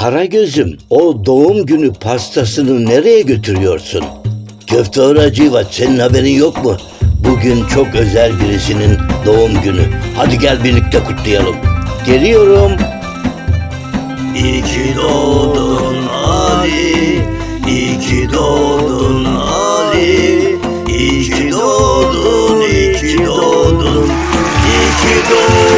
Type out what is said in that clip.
Karagöz'üm o doğum günü pastasını nereye götürüyorsun? Köfte Hacivat senin haberin yok mu? Bugün çok özel birisinin doğum günü. Hadi gel birlikte kutlayalım. Geliyorum. İyi ki doğdun Ali, iyi ki doğdun Ali, iyi ki doğdun, iyi ki doğdun, iyi ki doğdun.